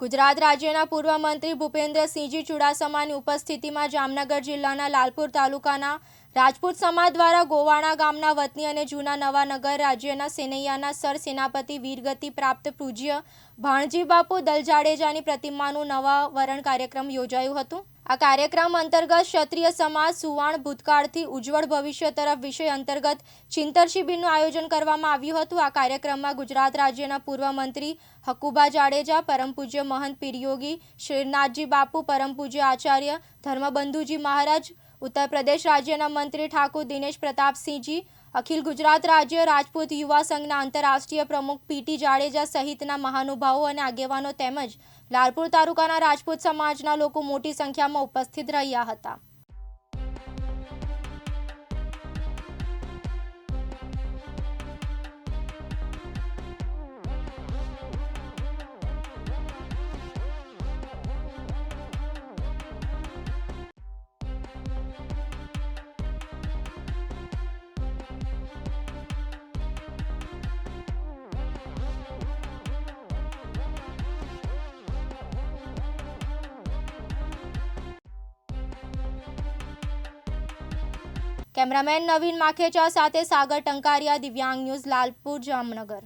ગુજરાત રાજ્યના પૂર્વ મંત્રી ભૂપેન્દ્રસિંહજી ચુડાસમાની ઉપસ્થિતિમાં જામનગર જિલ્લાના લાલપુર તાલુકાના રાજપૂત સમાજ દ્વારા ગોવાણા ગામના વતની અને જૂના નવાનગર રાજ્યના સેનૈયાના સર સેનાપતિ વીરગતિ પ્રાપ્ત પૂજ્ય ભાણજી બાપુ દલ જાડેજાની પ્રતિમાનું નવાવરણ કાર્યક્રમ યોજાયું હતું. આ કાર્યક્રમ અંતર્ગત ક્ષત્રિય સમાજ સુવાણ ભૂતકાળથી ઉજ્જવળ ભવિષ્ય તરફ વિષય અંતર્ગત ચિંતન શિબિરનું આયોજન કરવામાં આવ્યું હતું. આ કાર્યક્રમમાં ગુજરાત રાજ્યના પૂર્વ મંત્રી હકુબા જાડેજા, પરમ પૂજ્ય મહંત પિરયોગી, શ્રીનાથજી બાપુ, પરમ પૂજ્ય આચાર્ય ધર્મબંધુજી મહારાજ, ઉત્તર પ્રદેશ રાજ્યના મંત્રી ઠાકુર દિનેશ પ્રતાપસિંહજી અખિલ ગુજરાત રાજ્ય રાજપૂત યુવા સંઘના આંતરરાષ્ટ્રીય પ્રમુખ પીટી જાડેજા સહિતના મહાનુભાવો અને આગેવાનો તેમજ લાલપુર તાલુકાના રાજપૂત સમાજના લોકો મોટી સંખ્યામાં ઉપસ્થિત રહ્યા હતા. કેમેરામેન નવીન માખેચા સાથે સાગર ટંકારિયા દિવ્યાંગ ન્યૂઝ લાલપુર જામનગર.